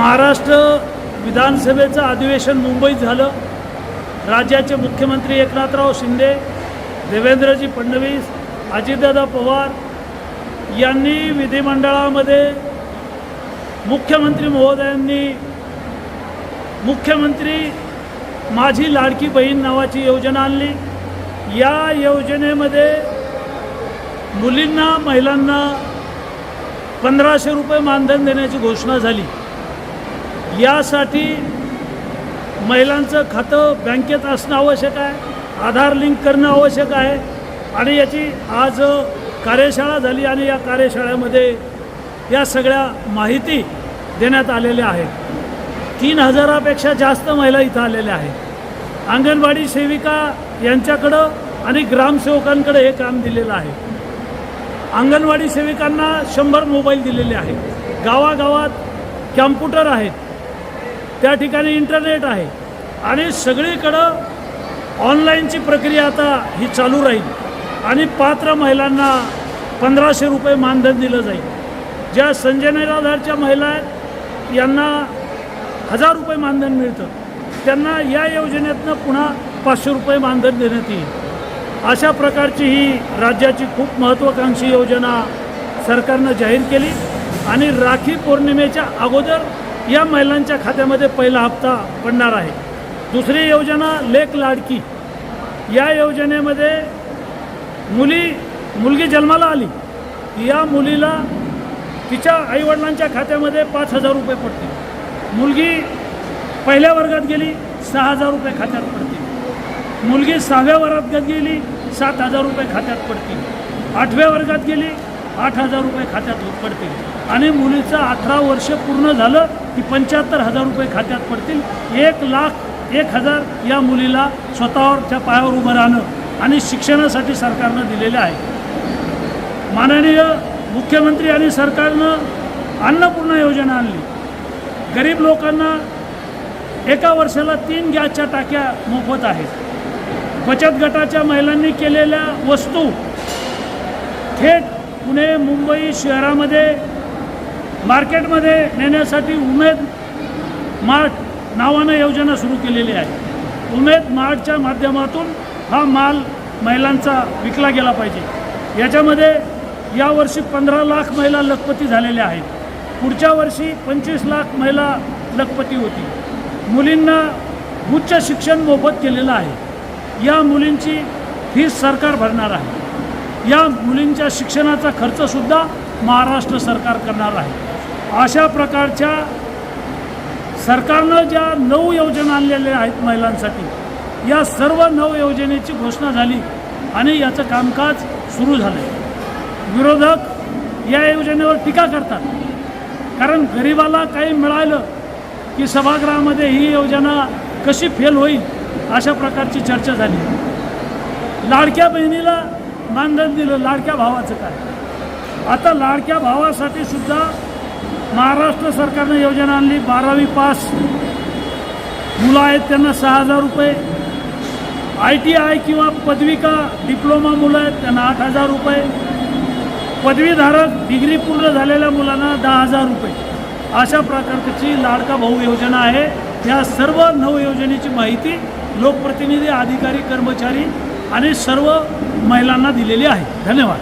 महाराष्ट्र विधानसभेचं अधिवेशन मुंबईत झालं. राज्याचे मुख्यमंत्री एकनाथराव शिंदे देवेंद्रजी फडणवीस अजितदादा पवार यांनी विधिमंडळामध्ये मुख्यमंत्री महोदयांनी मुख्यमंत्री माझी लाडकी बहीण नावाची योजना आणली. या योजनेमध्ये मुलींना महिलांना पंधराशे रुपये मानधन देण्याची घोषणा झाली. यासाठी महिलांचं खातं बँकेत असणं आवश्यक आहे आधार लिंक करणं आवश्यक आहे आणि याची आज कार्यशाळा झाली आणि या कार्यशाळेमध्ये या सगळ्या माहिती देण्यात आलेल्या आहेत. तीन हजारापेक्षा जास्त महिला इथं आलेल्या आहेत. अंगणवाडी सेविका यांच्याकडं आणि ग्रामसेवकांकडे हे काम दिलेलं आहे. अंगणवाडी सेविकांना शंभर मोबाईल दिलेले आहेत. गावागावात कॅम्प्युटर आहेत. त्या ठिकाणी इंटरनेट आहे. आणि सगळीकडं ऑनलाईनची प्रक्रिया आता ही चालू राहील. आणि पात्र महिलांना पंधराशे रुपये मानधन दिलं जाईल. ज्या संजय निराधारच्या महिला आहेत यांना हजार रुपये मानधन मिळतं त्यांना या योजनेतनं पुन्हा पाचशे रुपये मानधन देण्यात येईल. अशा प्रकारची ही राज्याची खूप महत्त्वाकांक्षी योजना सरकारनं जाहीर केली. आणि राखी पौर्णिमेच्या अगोदर या महिलांच्या खात्यामध्ये पहिला हप्ता पडणार आहे. दुसरी योजना लेख लाडकी. या योजनेमध्ये मुली मुलगी जन्माला आली. या मुलीला तिच्या आईवडिलांच्या खात्यामध्ये पाच हजार रुपये पडतील. मुलगी पहिल्या वर्गात गेली सहा हजार रुपये खात्यात पडतील. मुलगी सहाव्या वर्गात गेली सात हजार रुपये खात्यात पडतील. आठव्या वर्गात गेली आठ हजार रुपये खात्यात पडतील. आणि मुलीचं अठरा वर्ष पूर्ण झालं की पंच्याहत्तर हजार रुपये खात्यात पडतील. एक लाख एक हजार या मुलीला स्वतःवरच्या पायावर उभं राहणं आणि शिक्षणासाठी सरकारनं दिलेले आहे. माननीय मुख्यमंत्री आणि सरकारनं अन्नपूर्णा योजना आणली. गरीब लोकांना एका वर्षाला तीन गॅसच्या टाक्या मोफत आहेत. बचत गटाच्या महिलांनी केलेल्या वस्तू थेट पुणे मुंबई शहरामध्ये मार्केटमध्ये नेण्यासाठी उमेद मार्ट नावानं योजना सुरू केलेली आहे. उमेद मार्टच्या माध्यमातून हा माल महिलांचा विकला गेला पाहिजे. याच्यामध्ये यावर्षी पंधरा लाख महिला लखपती झालेल्या आहेत. पुढच्या वर्षी पंचवीस लाख महिला लखपती होती मुलींना उच्च शिक्षण मोफत केलेलं आहे. या मुलींची फीस सरकार भरणार आहे. या मुलींच्या शिक्षणाचा खर्चसुद्धा महाराष्ट्र सरकार करणार आहे. अशा प्रकारच्या सरकारनं ज्या नऊ योजना आणलेल्या आहेत महिलांसाठी या सर्व नऊ योजनेची घोषणा झाली आणि याचं कामकाज सुरू झालं विरोधक या योजनेवर टीका करतात. कारण गरिबाला काही मिळालं की सभागृहामध्ये ही योजना कशी फेल होईल अशा प्रकारची चर्चा झाली. लाडक्या बहिणीला मानधन दिलं लाडक्या भावाचं काय? आता लाडक्या भावासाठी सुद्धा महाराष्ट्र सरकारनं योजना आणली बारावी पास. मुलं आहेत त्यांना सहा हजार रुपये. आय टी आय किंवा पदविका डिप्लोमा मुलं आहेत त्यांना आठ हजार रुपये. पदवीधारक डिग्री पूर्ण झालेल्या मुलांना दहा हजार रुपये. अशा प्रकारची लाडका भाऊ योजना आहे. या सर्व नऊ योजनेची माहिती लोकप्रतिनिधी अधिकारी कर्मचारी आणि सर्व महिलांना दिलेली आहे. धन्यवाद.